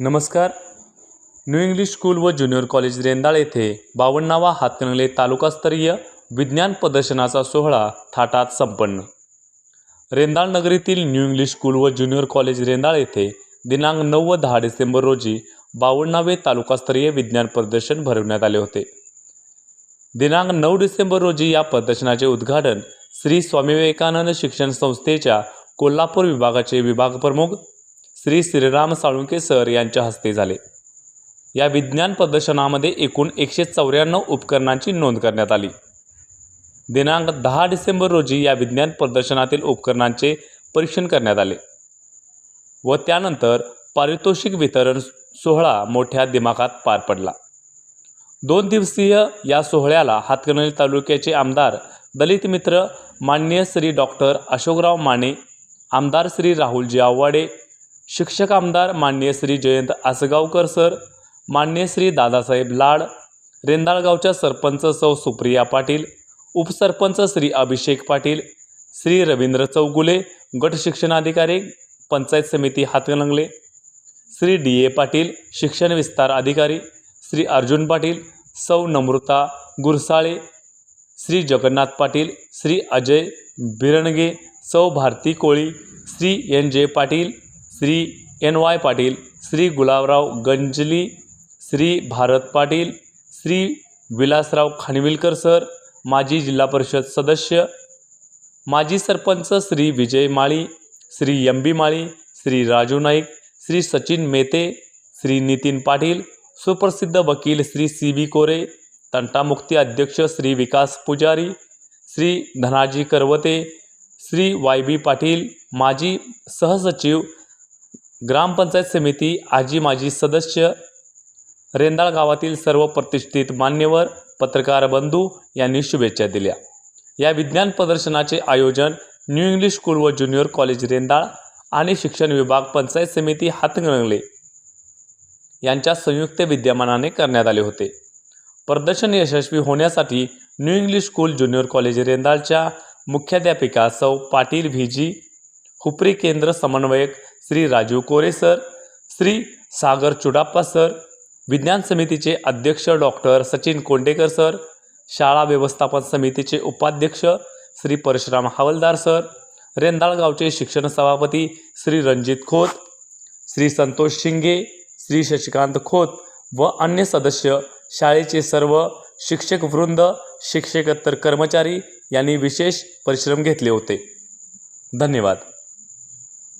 नमस्कार. New English school व junior college Rendal येथे बावन्नावा हातकणंगले तालुकास्तरीय विज्ञान प्रदर्शनाचा सोहळा थाटात संपन्न. रेंदाळ नगरीतील न्यू इंग्लिश स्कूल व ज्युनियर कॉलेज रेंदाळ येथे दिनांक नऊ व दहा डिसेंबर रोजी बावन्नावे तालुकास्तरीय विज्ञान प्रदर्शन भरवण्यात आले होते. दिनांक नऊ डिसेंबर रोजी या प्रदर्शनाचे उद्घाटन श्री स्वामी विवेकानंद शिक्षण संस्थेच्या कोल्हापूर विभागाचे विभाग प्रमुख श्री श्रीराम साळुंके सर यांच्या हस्ते झाले. या विज्ञान प्रदर्शनामध्ये एकूण एकशे चौऱ्याण्णव उपकरणांची नोंद करण्यात आली. दिनांक दहा डिसेंबर रोजी या विज्ञान प्रदर्शनातील उपकरणांचे परीक्षण करण्यात आले व त्यानंतर पारितोषिक वितरण सोहळा मोठ्या दिमाखात पार पडला. दोन दिवसीय या सोहळ्याला हातकणंगले तालुक्याचे आमदार दलित मित्र माननीय श्री डॉक्टर अशोकराव माने आमदार श्री राहुलजी आव्हाडे शिक्षक आमदार मान्य श्री जयंत आसगावकर सर मान्य श्री दादासाहेब लाड रेंदाळगावच्या सरपंच सौ सुप्रिया पाटील उपसरपंच श्री अभिषेक पाटील श्री रवींद्र चौगुले गट शिक्षणाधिकारी पंचायत समिती हातकणंगले श्री डी ए पाटील शिक्षण विस्तार अधिकारी श्री अर्जुन पाटील सौ नम्रता गुरसाळे श्री जगन्नाथ पाटील श्री अजय बिरणगे सौ Bharti Koli Shri N J Patil Shri N Y Patil Shri Gulabrao Ganjali Shri Bharat Patil Shri Vilasrao Khanvilkar sir माजी जिल्हा परिषद सदस्य माजी सरपंच श्री विजय माळी श्री एम बी माळी श्री राजू नाईक श्री सचिन मेते श्री नितीन पाटील सुप्रसिद्ध वकील श्री सी बी कोरे तंटामुक्ती अध्यक्ष श्री विकास पुजारी श्री धनाजी करवते श्री वाय बी पाटील माजी सहसचिव ग्रामपंचायत समिती आजी माजी सदस्य रेंदाळ गावातील सर्व प्रतिष्ठित मान्यवर पत्रकार बंधू यांनी शुभेच्छा दिल्या. या विज्ञान प्रदर्शनाचे आयोजन न्यू इंग्लिश स्कूल व ज्युनियर कॉलेज रेंदाळ आणि शिक्षण विभाग पंचायत समिती हातकणंगले यांच्या संयुक्त विद्यमानाने करण्यात आले होते. प्रदर्शन यशस्वी होण्यासाठी new English school junior college रेंदाळच्या मुख्याध्यापिका सौ पाटील व्ही हुपरी केंद्र समन्वयक श्री राजीव कोरे सर श्री सागर चुडाप्पा सर विज्ञान समितीचे अध्यक्ष डॉक्टर सचिन कोंडेकर सर शाळा व्यवस्थापन समितीचे उपाध्यक्ष श्री परशुराम हवलदार सर रेंदाळगावचे शिक्षण सभापती श्री रणजित खोत श्री संतोष शिंगे श्री शशिकांत खोत व अन्य सदस्य शाळेचे सर्व शिक्षक वृंद शिक्षकेतर कर्मचारी यांनी विशेष परिश्रम घेतले होते. धन्यवाद.